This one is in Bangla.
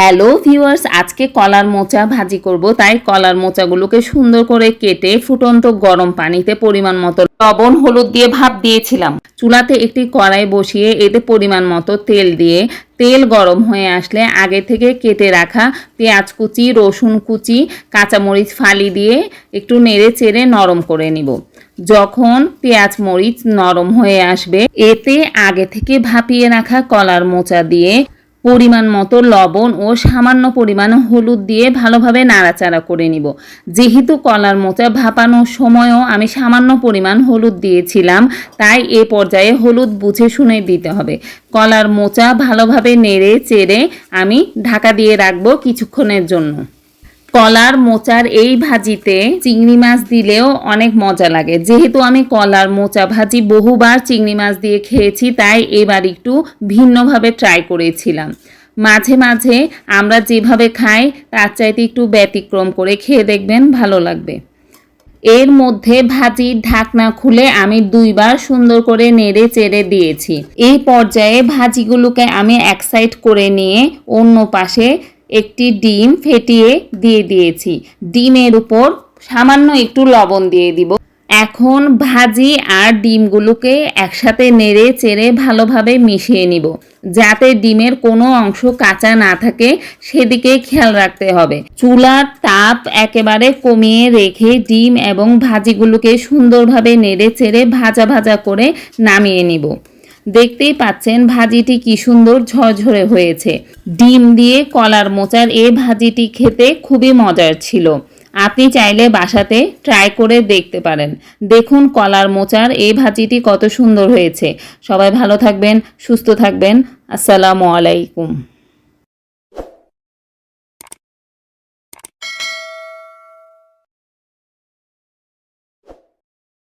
হ্যালো ভিউয়ার্স, আজকে কলার মোচা ভাজি করব। তাই কলার মোচাগুলোকে সুন্দর করে কেটে ফুটন্ত গরম পানিতে পরিমাণ মতো লবণ, হলুদ দিয়ে ভাপ দিয়েছিলাম। চুলাতে একটি কড়াই বসিয়ে এতে পরিমাণ মতো তেল দিয়ে, তেল গরম হয়ে আসলে আগে থেকে কেটে রাখা পেঁয়াজ কুচি, রসুন কুচি, কাঁচামরিচ ফালি দিয়ে একটু নেড়ে চেড়ে নরম করে নিব। যখন পেঁয়াজ মরিচ নরম হয়ে আসবে, এতে আগে থেকে ভাপিয়ে রাখা কলার মোচা দিয়ে পরিমাণ মতো লবণ ও সামান্য পরিমাণ হলুদ দিয়ে ভালোভাবে নাড়াচাড়া করে নিব। যেহেতু কলার মোচা ভাপানোর সময়ও আমি সামান্য পরিমাণ হলুদ দিয়েছিলাম, তাই এ পর্যায়ে হলুদ বুঝে শুনে দিতে হবে। কলার মোচা ভালোভাবে নেড়ে চেড়ে আমি ঢাকা দিয়ে রাখব কিছুক্ষণের জন্য। কলার মোচার এই ভাজিতে চিংড়ি মাছ দিলেও অনেক মজা লাগে। যেহেতু আমি কলার মোচা ভাজি বহুবার চিংড়ি মাছ দিয়ে খেয়েছি, তাই এবার একটু ভিন্নভাবে ট্রাই করেছিলাম। মাঝে মাঝে আমরা যেভাবে খাই, তার চাইতে একটু ব্যতিক্রম করে খেয়ে দেখবেন ভালো লাগবে। এর মধ্যে ভাজির ঢাকনা খুলে আমি দুইবার সুন্দর করে নেড়ে চেড়ে দিয়েছি। এই পর্যায়ে ভাজিগুলোকে আমি এক সাইড করে নিয়ে অন্য পাশে একটি ডিম ফেটিয়ে দিয়ে দিয়েছি। ডিমের উপর সামান্য একটু লবণ দিয়ে দিব। এখন ভাজি আর ডিমগুলোকে একসাথে নেড়ে চেড়ে ভালোভাবে মিশিয়ে নিব। যাতে ডিমের কোনো অংশ কাঁচা না থাকে, সেদিকে খেয়াল রাখতে হবে। চুলার তাপ একেবারে কমিয়ে রেখে ডিম এবং ভাজিগুলোকে সুন্দরভাবে নেড়ে চেড়ে ভাজা ভাজা করে নামিয়ে নিব। দেখতেই পাচ্ছেন ভাজিটি কি সুন্দর ঝরঝরে হয়েছে। ডিম দিয়ে কলার মোচার এই ভাজিটি খেতে খুবই মজার ছিল। আপনি চাইলে বাসাতে ট্রাই করে দেখতে পারেন। দেখুন কলার মোচার এই ভাজিটি কত সুন্দর হয়েছে। সবাই ভালো থাকবেন, সুস্থ থাকবেন। আসসালামু আলাইকুম।